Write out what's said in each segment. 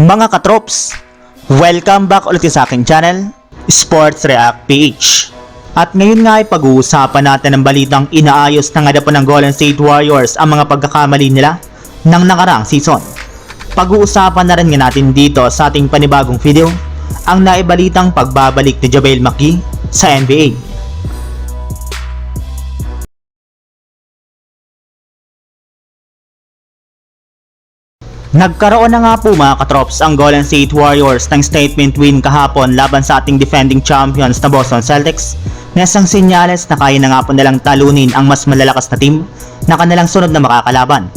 Mga katrops, welcome back ulit sa aking channel, Sports React PH. At ngayon nga ay pag-uusapan natin ang balitang inaayos na nga ng Golden State Warriors ang mga pagkakamali nila ng nakaraang season. Pag-uusapan na rin nga natin dito sa ating panibagong video ang naibalitang pagbabalik ni JaVale McGee sa NBA. Nagkaroon na nga po mga katrops ang Golden State Warriors ng statement win kahapon laban sa ating defending champions na Boston Celtics na isang senyales na kaya na nga po nilang talunin ang mas malalakas na team na kanilang sunod na makakalaban.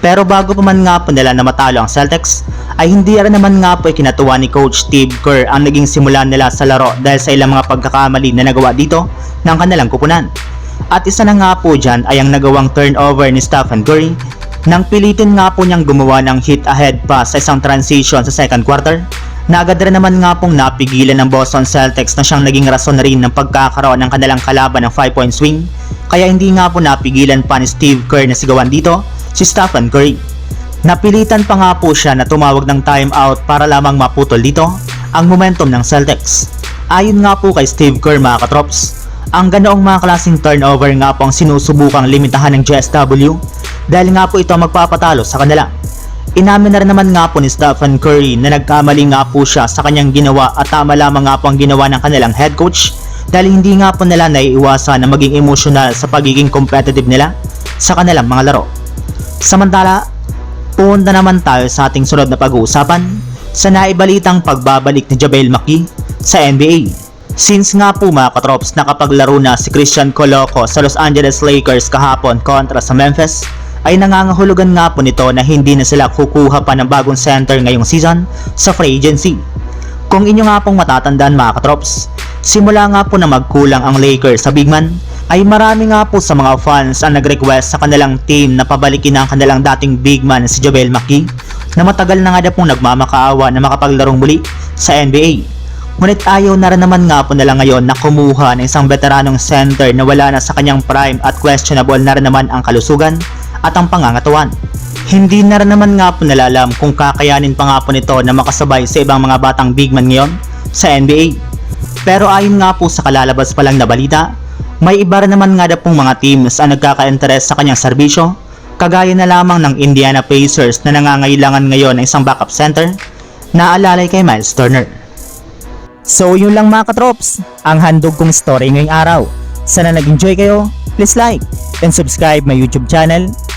Pero bago pa man nga po nila na matalo ang Celtics, ay hindi rin naman nga po ikinatuwa ni Coach Steve Kerr ang naging simula nila sa laro dahil sa ilang mga pagkakamali na nagawa dito ng kanilang kupunan. At isa na nga po dyan ay ang nagawang turnover ni Stephen Curry nang pilitin nga po niyang gumawa ng hit ahead pass sa isang transition sa second quarter na agad rin naman nga pong napigilan ng Boston Celtics na siyang naging rason rin ng pagkakaroon ng kanilang kalaban ng 5 point swing kaya hindi nga po napigilan pa ni Steve Kerr na sigawan dito si Stephen Curry. Napilitan pa nga po siya na tumawag ng timeout para lamang maputol dito ang momentum ng Celtics. Ayon nga po kay Steve Kerr mga katrops, ang ganoong mga klaseng turnover nga po ang sinusubukang limitahan ng GSW dahil nga po ito magpapatalo sa kanila. Inamin na rin naman nga po ni Stephen Curry na nagkamali nga po siya sa kanyang ginawa at tama lamang nga po ang ginawa ng kanilang head coach dahil hindi nga po nila naiiwasan na maging emotional sa pagiging competitive nila sa kanilang mga laro. Samantala, punta naman tayo sa ating sunod na pag-uusapan sa naibalitang pagbabalik ni JaVale McGee sa NBA. Since nga po mga katrops nakapaglaro na si Christian Coloco sa Los Angeles Lakers kahapon kontra sa Memphis, ay nangangahulugan nga po nito na hindi na sila kukuha pa ng bagong center ngayong season sa free agency. Kung inyo nga pong matatandaan mga katrops, simula nga po na magkulang ang Lakers sa big man, ay marami nga po sa mga fans ang nag-request sa kanilang team na pabalikin ang kanilang dating big man si JaVale McGee na matagal na nga na pong nagmamakaawa na makapaglarong muli sa NBA. Ngunit ayaw na rin naman nga po nila ngayon na kumuha ng isang veteranong center na wala na sa kanyang prime at questionable na rin naman ang kalusugan at ang pangangatawan. Hindi na rin naman nga po nila alam kung kakayanin pa nga po nito na makasabay sa ibang mga batang big man ngayon sa NBA. Pero ayon nga po sa kalalabas pa lang na balita, may iba rin naman nga na pong mga teams ang nagkaka-interest sa kanyang serbisyo, kagaya na lamang ng Indiana Pacers na nangangailangan ngayon ng isang backup center na alalay kay Miles Turner. So yun lang mga katrops, ang handog kong story ngayong araw. Sana nag-enjoy kayo, please like and subscribe my YouTube channel,